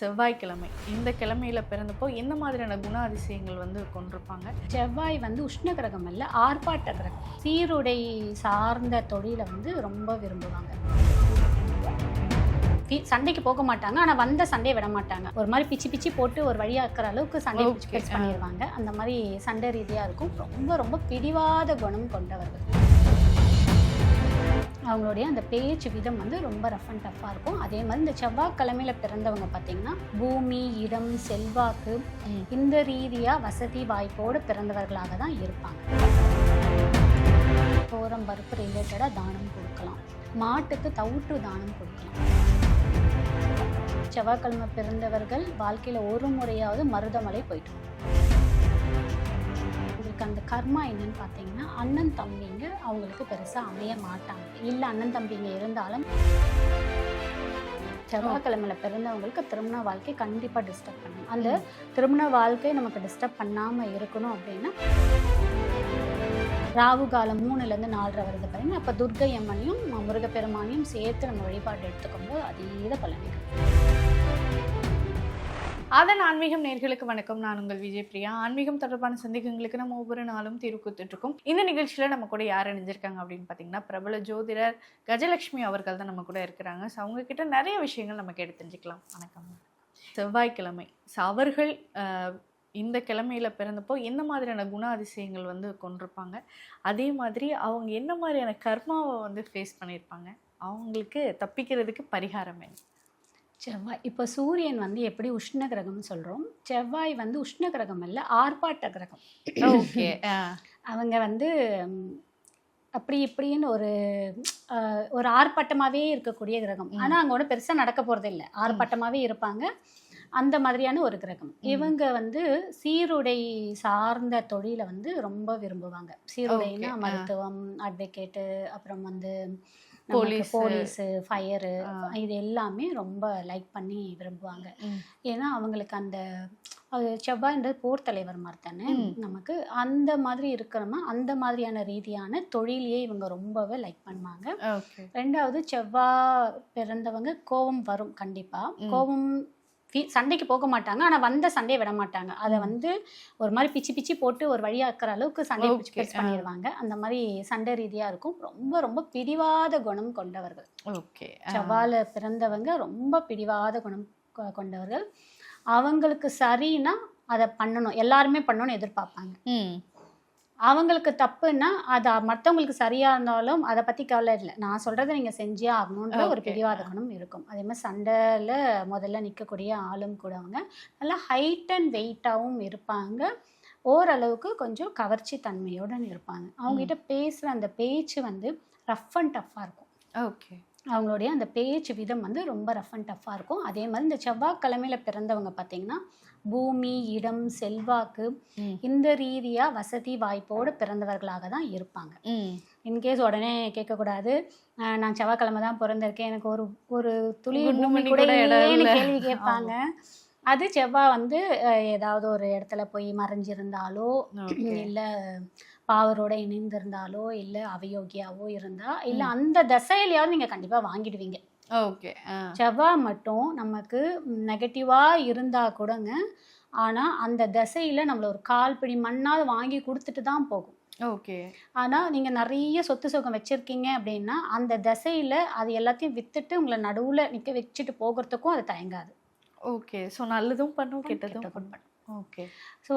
செவ்வாய்க்கிழமை. இந்த கிழமையில பிறந்தப்போ என்ன மாதிரியான குண அதிசயங்கள் வந்து கொண்டிருப்பாங்க? செவ்வாய் வந்து உஷ்ண கிரகம் அல்ல ஆர்ப்பாட்ட கிரகம். சீருடை சார்ந்த தொழிலை வந்து ரொம்ப விரும்புவாங்க. சண்டைக்கு போக மாட்டாங்க ஆனா வந்த சண்டையை விட மாட்டாங்க. ஒரு மாதிரி பிச்சு பிச்சு போட்டு ஒரு வழியாக்குற அளவுக்கு சண்டை பிச்சு. பண்ணிடுவாங்க அந்த மாதிரி சண்டை ரீதியா இருக்கும். ரொம்ப ரொம்ப பிடிவாத குணம் கொண்டவர்கள். அவங்களுடைய அந்த பேச்சு விதம் வந்து ரொம்ப ரஃப் அண்ட் டஃப்பாக இருக்கும். அதே மாதிரி இந்த செவ்வாய்க்கிழமையில பிறந்தவங்க பார்த்தீங்கன்னா பூமி இடம் செல்வாக்கு. இந்த ரீதியாக வசதி வாய்ப்போடு பிறந்தவர்களாக தான் இருப்பாங்க. தோரம் பருப்பு ரிலேட்டடாக தானம் கொடுக்கலாம். மாட்டுக்கு தவுற்று தானம் கொடுக்கலாம். செவ்வாய்க்கிழமை பிறந்தவர்கள் வாழ்க்கையில் ஒரு முறையாவது மருதமலை போயிட்டு அந்த கர்மா என்னன்னு பார்த்தீங்கன்னா அண்ணன் தம்பிங்க அவங்களுக்கு பெருசாக அமைய மாட்டாங்க. இல்லை அண்ணன் தம்பிங்க இருந்தாலும் செவ்வாய்க்கிழமையில பிறந்தவங்களுக்கு திருமண வாழ்க்கை கண்டிப்பாக டிஸ்டர்ப் பண்ணும். அந்த திருமண வாழ்க்கை நமக்கு டிஸ்டர்ப் பண்ணாமல் இருக்கணும் அப்படின்னா ராகு காலம் மூணுலேருந்து நாலரை வருது பாருங்க அப்போ துர்க்கை அம்மனையும் முருகப்பெருமானையும் சேர்த்து நம்ம வழிபாடு எடுத்துக்கும்போது அதீத பலன்கள் அதன் ஆன்மீகம் நேர்களுக்கு வணக்கம். நான் உங்கள் விஜய் பிரியா. ஆன்மீகம் தொடர்பான சந்தேகங்களுக்கு நம்ம ஒவ்வொரு நாளும் தீர்வு கொடுத்துட்டு இருக்கோம் இந்த நிகழ்ச்சியில நம்ம கூட யார் இணைஞ்சிருக்காங்க அப்படின்னு பார்த்தீங்கன்னா பிரபல ஜோதிடர் கஜலட்சுமி அவர்கள் தான் நம்ம கூட இருக்கிறாங்க. ஸோ அவங்க கிட்ட நிறைய விஷயங்கள் நம்ம கேட்டு தெரிஞ்சுக்கலாம். வணக்கம். செவ்வாய்க்கிழமை. ஸோ அவர்கள் இந்த கிழமையில பிறந்தப்போ என்ன மாதிரியான குண அதிசயங்கள் வந்து கொண்டிருப்பாங்க? அதே மாதிரி அவங்க என்ன மாதிரியான கர்மாவை வந்து ஃபேஸ் பண்ணியிருப்பாங்க? அவங்களுக்கு தப்பிக்கிறதுக்கு பரிகாரம் வேணும் செவ்வாய். இப்போ சூரியன் வந்து எப்படி உஷ்ண கிரகம்னு சொல்கிறோம் செவ்வாய் வந்து உஷ்ண கிரகம் அல்ல ஆர்ப்பாட்ட கிரகம். ஓகே அவங்க வந்து அப்படி இப்படின்னு ஒரு ஒரு ஆர்ப்பாட்டமாகவே இருக்கக்கூடிய கிரகம். ஆனால் அங்கே ஒன்றும் பெருசாக நடக்க போகிறது இல்லை. ஆர்ப்பாட்டமாகவே இருப்பாங்க. அந்த மாதிரியான ஒரு கிரகம். இவங்க வந்து சீருடை சார்ந்த தொழிலை வந்து ரொம்ப விரும்புவாங்க. சீருடைனா. மருத்துவம் அட்வொகேட்டு அப்புறம் வந்து போலீஸு ஃபயரு. இது எல்லாமே ரொம்ப லைக் பண்ணி விரும்புவாங்க. ஏன்னா அவங்களுக்கு அந்த செவ்வாய்ன்றது போர் தலைவர் மாதிரி தானே. நமக்கு அந்த மாதிரி இருக்கிறோமா அந்த மாதிரியான ரீதியான தொழிலையே இவங்க ரொம்பவே லைக் பண்ணுவாங்க ரெண்டாவது செவ்வாய் பிறந்தவங்க கோபம் வரும் கண்டிப்பா. கோபம் சண்டைக்கு போக மாட்டாங்க. ஆனா வந்த சண்டையை விட மாட்டாங்க. அதை. வந்து ஒரு மாதிரி பிச்சு பிச்சு போட்டு ஒரு வழியாக்குற அளவுக்கு சண்டை பிச்சு. பண்ணிடுவாங்க அந்த மாதிரி சண்டை ரீதியா இருக்கும். ரொம்ப ரொம்ப பிடிவாத குணம் கொண்டவர்கள். ஓகே. செவ்வால பிறந்தவங்க ரொம்ப பிடிவாத குணம் கொண்டவர்கள். அவங்களுக்கு சரின்னா அதை பண்ணணும். எல்லாருமே பண்ணணும்னு எதிர்பார்ப்பாங்க. அவங்களுக்கு தப்புன்னா அது மற்றவங்களுக்கு சரியா இருந்தாலும் அதை பத்தி கவலை இல்லை. நான் சொல்றதை நீங்க செஞ்சே ஆகணுன்ற ஒரு Okay. பிடிவாத குணம் இருக்கும். அதே மாதிரி சண்டையில முதல்ல நிற்கக்கூடிய ஆளும் கூட அவங்க நல்லா ஹைட் அண்ட் வெயிட்டாகவும் இருப்பாங்க. ஓரளவுக்கு கொஞ்சம் கவர்ச்சி தன்மையோட இருப்பாங்க. அவங்க கிட்ட பேசுற அந்த பேச்சு வந்து ரஃப் அண்ட் டஃப்பாக இருக்கும். ஓகே. அவங்களுடைய அந்த பேச்சு விதம் வந்து ரொம்ப ரஃப் அண்ட் டஃப்பாக இருக்கும். அதே மாதிரி இந்த செவ்வாய்க்கிழமையில பிறந்தவங்க பார்த்தீங்கன்னா பூமி இடம் செல்வாக்கு. இந்த ரீதியாக வசதி வாய்ப்போடு பிறந்தவர்களாக தான் இருப்பாங்க. இன்கேஸ் உடனே கேட்கக்கூடாது. "அஹ், நான் செவ்வாய்க்கிழமை தான் பிறந்திருக்கேன். எனக்கு ஒரு ஒரு துளி கூட கூட இடம் இல்லையேன்னு இல்ல." கேள்வி கேட்பாங்க. அது செவ்வாய் வந்து ஏதாவது ஒரு இடத்துல போய் மறைஞ்சிருந்தாலோ இல்ல பாவரோட இணைந்திருந்தாலோ இல்ல அவயோகியாவோ இருந்தா இல்ல. அந்த தசையிலையாவது நீங்க கண்டிப்பா வாங்கிடுவீங்க. ஓகே செவ்வாய் மட்டும் நமக்கு நெகட்டிவா இருந்தா கூடங்க ஆனா அந்த தசையில நம்மள ஒரு கால் பிடி மண்ணாவது வாங்கி கொடுத்துட்டு தான் போகும். ஓகே. ஆனா நீங்க நிறைய சொத்து சுகம் வச்சிருக்கீங்க அப்படின்னா அந்த தசையில அது எல்லாத்தையும் வித்துட்டு உங்களை நடுவுல நிக்க வச்சுட்டு போகிறதுக்கும் அது தயங்காது. ஓகே ஸோ நல்லதும் பண்ணும் கெட்டதும் பண்ணும். ஓகே. ஸோ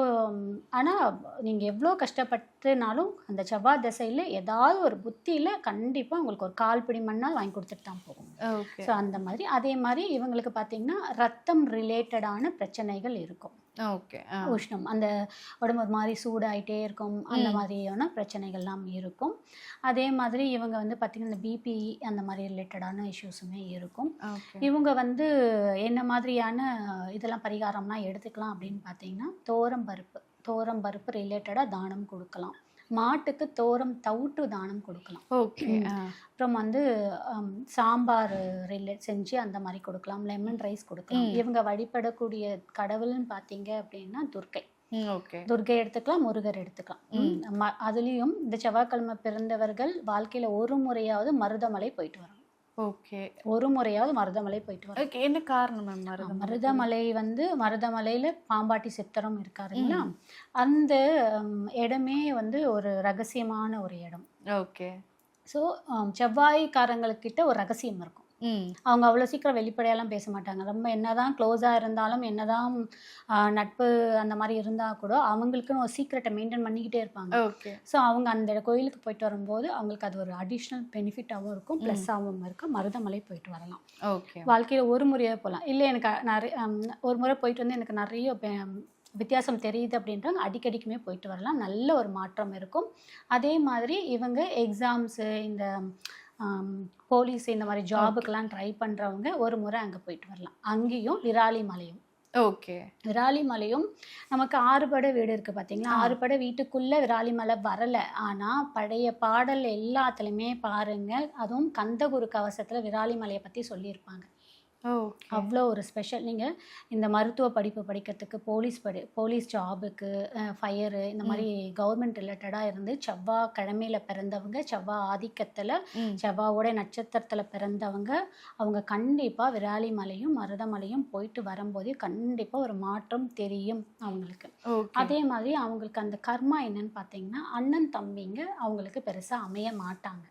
ஆனால் நீங்கள் எவ்வளோ கஷ்டப்பட்டுனாலும் அந்த செவ்வாய் திசையில் ஏதாவது ஒரு புத்தியில் கண்டிப்பாக உங்களுக்கு ஒரு கால் பிடி மண்ணால் வாங்கி கொடுத்துட்டு தான் போகும். ஸோ அந்த மாதிரி அதே மாதிரி இவங்களுக்கு பார்த்தீங்கன்னா ரத்தம் ரிலேட்டடான பிரச்சனைகள் இருக்கும். ஓகே. உஷ்ணம். அந்த உடம்பு ஒரு மாதிரி சூடாயிட்டே இருக்கும். அந்த. மாதிரியான பிரச்சனைகள்லாம் இருக்கும். அதே மாதிரி இவங்க வந்து பார்த்திங்கன்னா பிபி அந்த மாதிரி ரிலேட்டடான இஷ்யூஸுமே இருக்கும். இவங்க வந்து என்ன மாதிரியான இதெல்லாம் பரிகாரம்லாம் எடுத்துக்கலாம் அப்படின்னு பார்த்தீங்கன்னா தோரம் பருப்பு. தோரம் பருப்பு ரிலேட்டடாக தானம் கொடுக்கலாம். மாட்டுக்கு தோரம் தவிட்டு தானம் கொடுக்கலாம். ஓகே அப்புறம் வந்து சாம்பார் ரிலேட் செஞ்சு அந்த மாதிரி கொடுக்கலாம். லெமன் ரைஸ் கொடுக்கலாம். இவங்க வழிபடக்கூடிய கடவுள்னு பார்த்தீங்க அப்படின்னா துர்க்கை. ஓகே. துர்க்கை எடுத்துக்கலாம் முருகர் எடுத்துக்கலாம். அதுலேயும் இந்த செவ்வாய்க்கிழமை பிறந்தவர்கள் வாழ்க்கையில் ஒரு முறையாவது மருதமலை போயிட்டு வரணும். ஓகே. ஒரு முறையாவது மருதமலை போயிட்டு வரணும். ஓகே என்ன காரணம் மேம் மருதம் மருதமலை? வந்து மருதமலையில பாம்பாட்டி சித்தரம் இருக்காருங்களா அந்த ஹம், இடமே வந்து ஒரு ரகசியமான ஒரு இடம். ஓகே. ஸோ செவ்வாய்க்காரங்களுக்கிட்ட ஒரு ரகசியம் இருக்கும். அவங்க அவ்வளோ சீக்கிரம் வெளிப்படையெல்லாம் பேச மாட்டாங்க. ரொம்ப என்னதான் க்ளோஸாக இருந்தாலும் என்னதான் நட்பு அந்த மாதிரி இருந்தால் கூட அவங்களுக்குன்னு ஒரு சீக்ரெட்டை மெயின்டைன் பண்ணிக்கிட்டே இருப்பாங்க. ஓகே. ஸோ அவங்க அந்த கோயிலுக்கு போயிட்டு வரும்போது அவங்களுக்கு அது ஒரு அடிஷ்னல் பெனிஃபிட்டாகவும் இருக்கும். ப்ளஸ்ஸாகவும் இருக்கும் மருதமலை போயிட்டு வரலாம். ஓகே. வாழ்க்கையில் ஒரு முறையாக போகலாம். இல்லை எனக்கு நிறைய ஒரு முறை போயிட்டு வந்து எனக்கு நிறைய வித்தியாசம் தெரியுது அப்படின்றவங்க அடிக்கடிக்குமே போயிட்டு வரலாம். நல்ல ஒரு மாற்றம் இருக்கும். அதே மாதிரி இவங்க எக்ஸாம்ஸு இந்த போலீஸ் இந்த மாதிரி ஜாபுக்கெல்லாம் ட்ரை பண்ணுறவங்க ஒரு முறை அங்கே போயிட்டு வரலாம். அங்கேயும் விராலி மலையும். ஓகே. விராலி மலையும் நமக்கு ஆறுபடை வீடு இருக்குது பார்த்தீங்களா. ஆறுபடை வீட்டுக்குள்ளே விராலி மலை வரலை. ஆனால் பழைய பாடல் எல்லாத்துலேயுமே பாருங்க அதுவும் கந்தகுரு கவசத்தில் விராலி மலையை பற்றி சொல்லியிருப்பாங்க. அவ்வளோ ஒரு ஸ்பெஷல். நீங்கள் இந்த மருத்துவ படிப்பு படிக்கிறதுக்கு போலீஸ் படி போலீஸ் ஜாபுக்கு ஃபயரு இந்த மாதிரி கவர்மெண்ட் ரிலேட்டடாக இருந்து செவ்வாய் கிழமையில பிறந்தவங்க செவ்வாய் ஆதிக்கத்தில் ம். செவ்வாயோட நட்சத்திரத்தில் பிறந்தவங்க அவங்க கண்டிப்பாக விராலி மலையும் மருதமலையும் போயிட்டு வரும்போதே கண்டிப்பாக ஒரு மாற்றம் தெரியும் அவங்களுக்கு. அதே மாதிரி அவங்களுக்கு அந்த கர்மா என்னன்னு பார்த்தீங்கன்னா அண்ணன் தம்பிங்க அவங்களுக்கு பெருசாக அமைய மாட்டாங்க.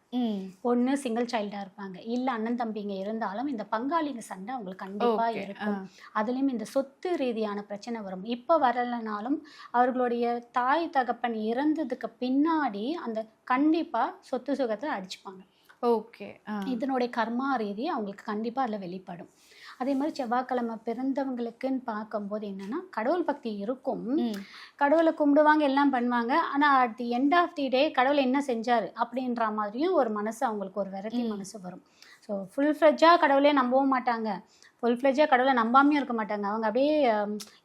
ஒன்று சிங்கிள் சைல்டாக இருப்பாங்க. இல்லை அண்ணன் தம்பிங்க இருந்தாலும் இந்த பங்காளிங்க சண்டை அவங்களுக்கு கண்டிப்பாக இருக்கும். அதுலேயும் இந்த சொத்து ரீதியான பிரச்சனை வரும். இப்போ வரலைனாலும் அவர்களுடைய தாய் தகப்பன் இறந்ததுக்கு பின்னாடி அந்த கண்டிப்பாக சொத்து சுகத்தில் அடிச்சுப்பாங்க. ஓகே இதனுடைய கர்மா ரீதி அவங்களுக்கு கண்டிப்பாக அதில் வெளிப்படும். அதே மாதிரி செவ்வாய்க்கிழமை பிறந்தவங்களுக்குன்னு பார்க்கும்போது என்னன்னா கடவுள் பக்தி இருக்கும். கடவுளை கும்பிடுவாங்க எல்லாம் பண்ணுவாங்க. ஆனால் at the end of the day கடவுள் என்ன செஞ்சார் அப்படின்ற மாதிரியும் ஒரு மனசு அவங்களுக்கு ஒரு விரட்டி. மனசு வரும். ஸோ ஃபுல் ஃப்ளெஜ்ஜாக கடவுளே நம்பவும் மாட்டாங்க. ஃபுல் ஃப்ளெஜ்ஜாக கடவுளை நம்பாமையும் இருக்க மாட்டாங்க. அவங்க அப்படியே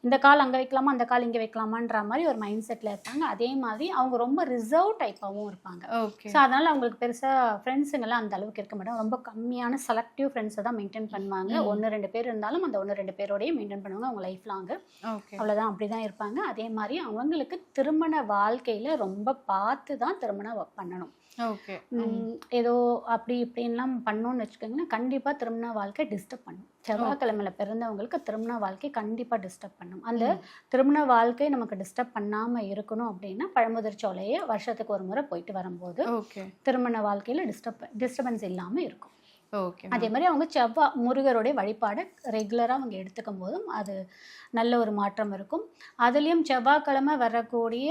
இந்த கால் அங்கே வைக்கலாமா அந்த கால் இங்கே வைக்கலாமான்ற மாதிரி ஒரு மைண்ட் செட்டில் இருப்பாங்க. அதே மாதிரி அவங்க ரொம்ப ரிசர்வ் டைப்பாகவும் இருப்பாங்க. ஓகே. ஸோ அதனால் அவங்களுக்கு பெருசாக ஃப்ரெண்ட்ஸுங்கெல்லாம் அந்த அளவுக்கு இருக்க மாட்டாங்க ரொம்ப கம்மியான செலக்டிவ் ஃப்ரெண்ட்ஸை தான் மெயின்டைன் பண்ணுவாங்க. ஒன்று ரெண்டு பேர் இருந்தாலும் அந்த ஒன்று ரெண்டு பேரோடயே மெயின்டைன் பண்ணுவாங்க அவங்க லைஃப் லாங்கு அவ்வளோதான் அப்படி தான் இருப்பாங்க. அதே மாதிரி அவங்களுக்கு திருமண வாழ்க்கையில் ரொம்ப பார்த்து தான் திருமணம் பண்ணணும். ஏதோ அப்படி இப்படின்லாம் பண்ணோன்னு வச்சுக்கோங்களேன் கண்டிப்பாக திருமண வாழ்க்கை டிஸ்டர்ப் பண்ணும். செவ்வாய்க்கிழமையில பிறந்தவங்களுக்கு திருமண வாழ்க்கை கண்டிப்பாக டிஸ்டர்ப் பண்ணும். அந்த திருமண வாழ்க்கை நமக்கு டிஸ்டர்ப் பண்ணாமல் இருக்கணும் அப்படின்னா பழமுதிர் சோலையை வருஷத்துக்கு ஒரு முறை போயிட்டு வரும்போது திருமண வாழ்க்கையில் டிஸ்டர்ப் டிஸ்டர்பன்ஸ் இல்லாமல் இருக்கும். ஓகே. அதே மாதிரி அவங்க செவ்வாய் முருகருடைய வழிபாடை ரெகுலராக அவங்க எடுத்துக்கும் போதும் அது நல்ல ஒரு மாற்றம் இருக்கும். அதுலேயும் செவ்வாய்க்கிழமை வரக்கூடிய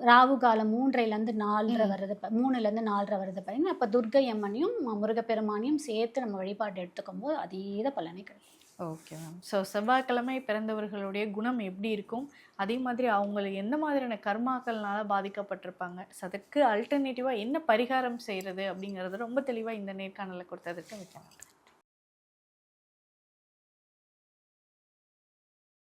ராகு காலம் மூன்றைலேருந்து நாலரை ப- மூணுலேருந்து நாலரை வருது பாருங்க. அப்போ துர்க்கை அம்மனையும் முருகப்பெருமானையும் சேர்த்து நம்ம வழிபாடு எடுத்துக்கும் போது அதீத பலனை கிடைக்கும். Okay ma'am. ஸோ செவ்வாய்க்கிழமை பிறந்தவர்களுடைய குணம் எப்படி இருக்கும்? அதே மாதிரி அவங்களுக்கு எந்த மாதிரியான கர்மாக்கள்னால பாதிக்கப்பட்டிருப்பாங்க? ஸோ அதுக்கு அல்டர்னேட்டிவாக என்ன பரிகாரம் செய்கிறது அப்படிங்கிறது ரொம்ப தெளிவாக இந்த நேர்காணலில் கொடுத்ததுக்கு நன்றி.